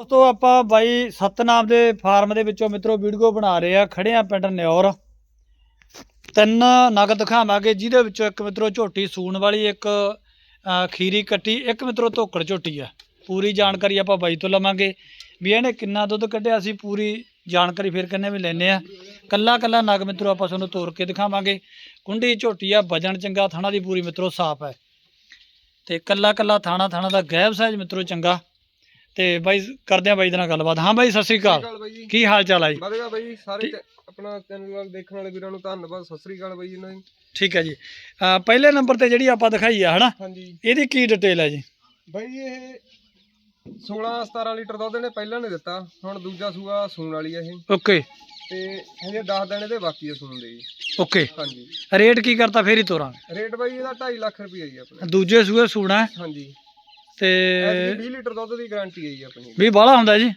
ਦੋਸਤੋ, ਆਪਾਂ ਬਾਈ ਸਤਨਾਮ ਦੇ ਫਾਰਮ ਦੇ ਵਿੱਚੋਂ ਮਿੱਤਰੋ ਵੀਡੀਓ ਬਣਾ ਰਹੇ ਆ, ਖੜੇ ਆ ਪਿੰਡ ਨਿਓਰ। ਤਿੰਨ ਨਗ ਦਿਖਾਵਾਂਗੇ, ਜਿਹਦੇ ਵਿੱਚੋਂ ਇੱਕ ਮਿੱਤਰੋ ਝੋਟੀ ਸੂਣ ਵਾਲੀ, ਇੱਕ ਖੀਰੀ ਕੱਟੀ, ਇੱਕ ਮਿੱਤਰੋ ਧੋਕੜ ਝੋਟੀ ਆ। ਪੂਰੀ ਜਾਣਕਾਰੀ ਆਪਾਂ ਬਾਈ ਤੋਂ ਲਵਾਂਗੇ। ਵੀ ਇਹਨੇ ਕਿੰਨਾ ਦੁੱਧ ਕੱਢਿਆ ਸੀ, ਪੂਰੀ ਜਾਣਕਾਰੀ ਫਿਰ ਕਿੰਨੇ ਵੀ ਲੈਨੇ ਆ। ਕੱਲਾ ਕੱਲਾ ਨਗ ਮਿੱਤਰੋ ਆਪਾਂ ਤੁਹਾਨੂੰ ਤੋੜ ਕੇ ਦਿਖਾਵਾਂਗੇ। ਕੁੰਡੀ ਝੋਟੀ ਆ, ਵਜਨ ਚੰਗਾ, ਥਾਣਾ ਦੀ ਪੂਰੀ ਮਿੱਤਰੋ ਸਾਫ਼ ਹੈ। ਤੇ ਕੱਲਾ ਕੱਲਾ ਥਾਣਾ ਥਾਣਾ ਦਾ ਗੈਬ ਸਾਈਜ਼ ਮਿੱਤਰੋ ਚੰਗਾ। ਤੇ ਬਾਈ ਕਰਦੇ ਆ ਬਾਈ ਦੇ ਨਾਲ ਗੱਲਬਾਤ। ਹਾਂ ਬਾਈ ਸਤਿ ਸ੍ਰੀ ਅਕਾਲ। ਅਕਾਲ ਬਾਈ ਜੀ। ਕੀ ਹਾਲ ਚਾਲ ਆ ਜੀ? ਵਧੇਗਾ ਬਾਈ ਸਾਰੇ। ਚ- ਆਪਣਾ ਚੈਨਲ ਵੱਲ ਦੇਖਣ ਵਾਲੇ ਵੀਰਾਂ ਨੂੰ ਧੰਨਵਾਦ। ਸਤਿ ਸ੍ਰੀ ਅਕਾਲ ਬਾਈ ਇਹਨਾਂ ਦੀ। ਠੀਕ ਹੈ ਜੀ। ਅਹ ਪਹਿਲੇ ਨੰਬਰ ਤੇ ਜਿਹੜੀ ਆਪਾਂ ਦਿਖਾਈ ਆ ਹਨਾ? ਹਾਂਜੀ। ਇਹਦੀ ਕੀ ਡਿਟੇਲ ਹੈ ਜੀ? ਬਾਈ ਇਹ 16 17 ਲੀਟਰ ਦੁੱਧ ਨੇ ਪਹਿਲਾਂ ਨੇ ਦਿੱਤਾ। ਹੁਣ ਦੂਜਾ ਸੂਆ ਸੂਣ ਵਾਲੀ ਆ ਇਹ। ਓਕੇ। ਤੇ ਹਜੇ 10 ਦਿਨ ਇਹਦੇ ਬਾਕੀ ਆ ਸੂਣ ਦੇ ਜੀ। ਓਕੇ। ਹਾਂਜੀ। ਰੇਟ ਕੀ ਕਰਤਾ ਫੇਰ ਹੀ ਤੋਰਾਂਗੇ। ਰੇਟ ਬਾਈ ਇਹਦਾ 2.5 ਲੱਖ ਰੁਪਏ ਜੀ ਆਪਣਾ। ਦੂਜੇ ਸੂਏ ਸੂਣਾ। ਹੈ ਹਾਂਜੀ। ਤੇ ਐਤਕੀ 20 ਲੀਟਰ ਦੁੱਧ ਦੀ ਗਾਰੰਟੀ ਹੈ ਜੀ ਆਪਣੀ। ਵੀ ਬਾਹਲਾ ਹੁੰਦਾ ਜੀ?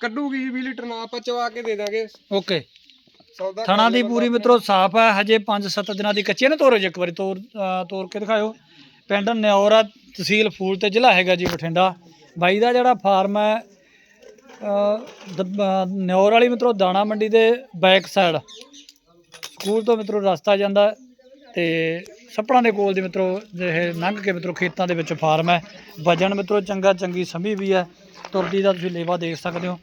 ਕੱਢੂਗੀ ਜੀ 20 ਲੀਟਰ ਨਾ ਆਪਾਂ ਚਵਾ ਕੇ ਦੇ ਦਾਂਗੇ। ਓਕੇ। ਸੌਦਾ ਥਣਾ ਦੀ ਪੂਰੀ ਬੰਦਾ ਮਿੱਤਰੋ ਸਾਫ਼ ਹੈ ਹਜੇ 5-7 ਦਿਨਾਂ ਦੀ ਕੱਚੀ ਹੈ ਨਾ ਤੋਰੋ ਜੀ ਇੱਕ ਵਾਰੀ ਤੋਰ ਤੋਰ ਕੇ ਦਿਖਾਇਓ। ਪਿੰਡ ਨਿਉਰਾ ਤਹਿਸੀਲ ਫੂਲ ਤੇ ਜ਼ਿਲ੍ਹਾ ਹੈਗਾ ਜੀ ਬਠਿੰਡਾ। ਬਾਈ ਦਾ ਜਿਹੜਾ ਫਾਰਮ ਹੈ ਦ- ਨਿਉਰ ਵਾਲੀ ਮਿੱਤਰੋ ਦਾਣਾ ਮੰਡੀ ਦੇ ਬੈਕ ਸਾਈਡ ਸਕੂਲ ਤੋਂ ਮਿੱਤਰੋ ਰਸਤਾ ਜਾਂਦਾ ਹੈ ਤੇ ਸੱਪੜਾਂ ਦੇ ਕੋਲ ਦੇ ਮਿੱਤਰੋ ਇਹ ਲੰਘ ਕੇ ਮਿੱਤਰੋ ਖੇਤਾਂ ਦੇ ਵਿੱਚ ਫਾਰਮ ਹੈ। ਵਜਨ ਮਿੱਤਰੋ, ਚੰਗਾ ਚੰਗੀ ਸੰਭੀ ਵੀ ਹੈ। ਤੁਰਦੀ ਦਾ ਤੁਸੀਂ ਲੇਵਾ ਦੇਖ ਸਕਦੇ ਹੋ।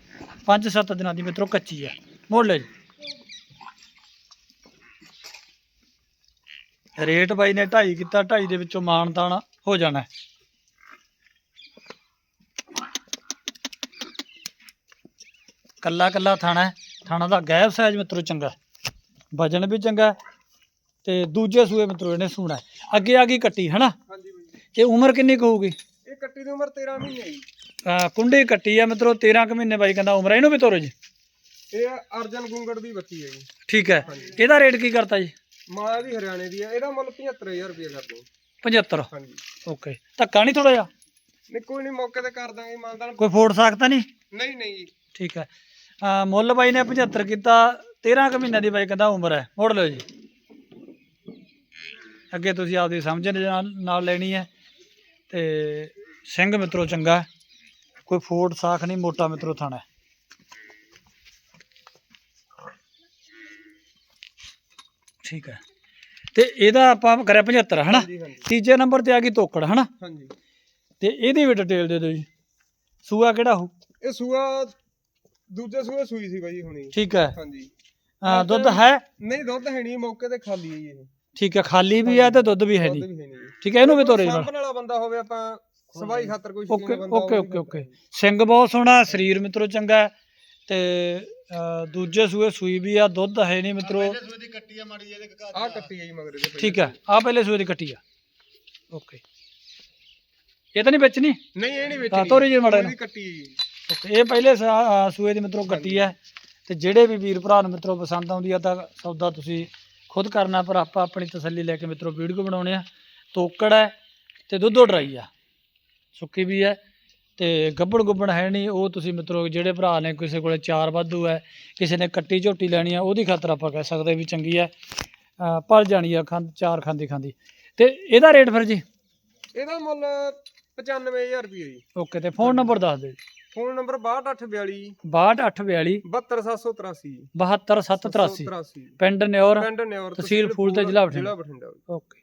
5-7 ਦਿਨਾਂ ਦੀ ਮਿੱਤਰੋ ਕੱਚੀ ਹੈ। ਮੋੜ ਲੈ ਜੀ। ਰੇਟ ਬਾਈ ਨੇ 2.5 ਕੀਤਾ 2.5 ਦੇ ਵਿੱਚੋਂ ਮਾਨਤਾਨ ਹੋ ਜਾਣਾ ਹੈ। ਕੱਲਾ ਕੱਲਾ ਥਾਣਾ ਥਾਣਾ ਦਾ ਗੈਪ ਸਾਈਜ਼ ਮਿੱਤਰੋ ਚੰਗਾ। ਵਜਨ ਵੀ ਚੰਗਾ ਤੇ ਦੂਜੇ ਸੂਏ ਮਿੱਤਰੋ ਇਹਨੇ ਸੂਣਾ ਹੈ। ਅੱਗੇ ਆ ਗਈ ਕੱਟੀ ਹਨਾ? ਹਾਂਜੀ ਬਾਈ। ਇਹ ਉਮਰ ਕਿੰਨੀ ਕੁ ਹੋਊਗੀ? ਇਹ ਕੱਟੀ ਦੀ ਉਮਰ 13 ਮਹੀਨੇ ਜੀ। ਅਹ ਕੁੰਡੀ ਕੱਟੀ ਆ ਮਿੱਤਰੋ 13 ਕੁ ਮਹੀਨੇ ਬਾਈ ਕਹਿੰਦਾ ਉਮਰ ਹੈ। ਇਹਨੂੰ ਵੀ ਤੋਰੋ ਜੀ। ਇਹ ਅਰਜਨ ਗੁੰਗੜ ਦੀ ਬੱਚੀ ਹੈ ਜੀ। ਠੀਕ ਹੈ। ਇਹਦਾ ਰੇਟ ਕੀ ਕਰਤਾ ਜੀ? ਮਾਂ ਦੀ ਹਰਿਆਣੇ ਦੀ ਹੈ। ਇਹਦਾ ਮੁੱਲ 75000 ਰੁਪਏ ਕਰਦੇ ਹਾਂ 75 ਹਾਂਜੀ। ਓਕੇ। ਧੱਕਾ ਨਹੀਂ ਥੋੜਾ ਜਿਹਾ? ਨਹੀਂ ਕੋਈ ਨਹੀਂ ਮੌਕੇ ਤੇ ਕਰ ਦਾਂਗੇ ਇਮਾਨਦਾਰ ਕੋਈ ਫੋੜ ਸਕਦਾ ਨਹੀਂ? ਨਹੀਂ ਨਹੀਂ ਜੀ। ਠੀਕ ਹੈ। ਅਹ ਮੁੱਲ ਬਾਈ ਨੇ 75 ਕੀਤਾ 13 ਕੁ ਮਹੀਨਿਆਂ ਦੀ ਬਾਈ ਕਹਿੰਦਾ ਉਮਰ ਹੈ। ਮੋੜ ਲਓ ਜੀ। ਅੱਗੇ ਤੁਸੀਂ ਆਪਦੀ ਸਮਝ ਦੇ ਨਾਲ ਨਾਲ ਲੈਣੀ ਹੈ। ਤੇ ਸਿੰਘ ਮਿੱਤਰੋ ਚੰਗਾ ਹੈ। ਕੋਈ ਫੋੜ ਸਾਖ ਨਹੀਂ ਮੋਟਾ ਮਿੱਤਰੋ ਥਾਣਾ ਹੈ। ਠੀਕ ਹੈ। ਤੇ ਇਹਦਾ ਆਪਾਂ ਕਰਿਆ 75 ਹਨਾ? ਹਾਂਜੀ ਹਾਂਜੀ। ਤੀਜੇ ਨੰਬਰ ਤੇ ਆ ਗਈ ਤੋਕੜ ਹਨਾ? ਹਾਂਜੀ। ਤੇ ਇਹਦੀ ਵੀ ਡਿਟੇਲ ਦੇ ਦਿਓ ਜੀ। ਸੂਆ ਕਿਹੜਾ ਹੋ ਇਹ ਸੂਆ ਦੂਜੇ ਸੂਏ ਸੂਈ ਸੀ ਬਾਈ ਹੁਣੀ। ਠੀਕ ਹੈ। ਹਾਂਜੀ। ਅਹ ਦੁੱਧ ਹੈ? ਨਹੀਂ ਦੁੱਧ ਹੈ ਨਹੀਂ ਮੌਕੇ ਤੇ ਖਾਲੀ ਹੈ ਜੀ ਇਹ। ਠੀਕ ਹੈ ਖਾਲੀ ਵੀ ਹੈ ਤੇ ਦੁੱਧ ਵੀ ਹੈ ਦੁੱਧ ਨਹੀਂ। ਵੀ ਹੈ ਨਹੀਂ। ਜੀ ਠੀਕ ਹੈ ਇਹਨੂੰ ਵੀ ਤੋਰੇ ਸਾਂਭਣ ਵਾਲਾ ਬੰਦਾ ਹੋਵੇ ਆਪਾਂ ਸਵਾਈ ਖਾਤਰ ਕੋਈ ਓਕੇ ਸ਼ੌਕੀਨ ਬੰਦਾ ਓਕੇ ਹੋਵੇ ਓਕੇ ਓਕੇ। ਸਿੰਘ ਬਹੁਤ ਸੋਹਣਾ ਸਰੀਰ ਮਿੱਤਰੋ ਚੰਗਾ ਹੈ। ਤੇ ਅਹ, ਦੂਜੇ ਸੂਏ ਸੂਈ ਵੀ ਆ ਦੁੱਧ ਹੈ ਨਹੀਂ ਮਿੱਤਰੋ। ਆਹ ਕੱਟੀ ਹੈ ਜੀ ਮਗਰ ਇਹਦੇ ਠੀਕ ਹੈ ਆ ਪਹਿਲੇ ਸੂਏ ਦੀ। ਕੱਟੀ ਆ। ਓਕੇ। ਇਹ ਤਾਂ ਨਹੀਂ ਵੇਚਣੀ? ਨਹੀਂ ਇਹ ਨਹੀਂ ਤਾਂ ਵੇਚਣੀ। ਤੋਰੀ ਜੀ ਮਾੜਾ ਇਹਦੀ ਕੱਟੀ ਜੀ। ਓਕੇ ਇਹ ਪਹਿਲੇ ਸਾ- ਅਹ, ਸੂਏ ਦੀ ਮਿੱਤਰੋ ਕੱਟੀ ਹੈ ਤੇ ਜਿਹੜੇ ਵੀ ਵੀਰ ਭਰਾ ਨੂੰ ਮਿੱਤਰੋ ਪਸੰਦ ਆਉਂਦੀ ਆ ਤਾਂ ਸੌਦਾ ਤੁਸੀਂ ਖੁਦ ਕਰਨਾ ਪਰ ਆਪਾਂ ਆਪਣੀ ਤਸੱਲੀ ਲੈ ਕੇ ਮਿੱਤਰੋ ਵੀਡੀਓ ਬਣਾਉਣੇ ਆ। ਤੋਕੜ ਹੈ ਤੇ ਦੁੱਧੋ ਡਰਾਈ ਆ। ਸੁੱਕੀ ਵੀ ਹੈ ਤੇ ਗੱਬੜ ਗੁੱਬੜ ਹੈ ਨਹੀਂ। ਉਹ ਤੁਸੀਂ ਮਿੱਤਰੋ ਜਿਹੜੇ ਭਰਾ ਨੇ ਕਿਸੇ ਕੋਲੇ ਚਾਰ ਵਾਧੂ ਹੈ ਕਿਸੇ ਨੇ ਕੱਟੀ ਝੋਟੀ ਲੈਣੀ ਆ ਉਹਦੀ ਖਾਤਰ ਆਪਾਂ ਕਹਿ ਸਕਦੇ ਵੀ ਚੰਗੀ ਹੈ। ਪਲ ਜਾਣੀ ਆ ਖੰਦ ਚਾਰ ਖਾਂਦੀ ਖਾਂਦੀ। ਤੇ ਇਹਦਾ ਰੇਟ ਫਿਰ ਜੀ? ਇਹਦਾ ਮੁੱਲ 95000 ਰੁਪਏ ਜੀ। ਓਕੇ ਤੇ ਫੋਨ ਨੰਬਰ ਦੱਸ ਦਿਓ ਜੀ। ਫੋਨ ਨੰਬਰ 6242 6242 72783 72783 83 ਪਿੰਡ ਨਿਉਰ ਪਿੰਡ ਨਿਉਰ ਤਹਿਸੀਲ ਫੂਲ ਤੇ। ਜ਼ਿਲ੍ਹਾ ਬਠਿੰਡਾ। ਓਕੇ।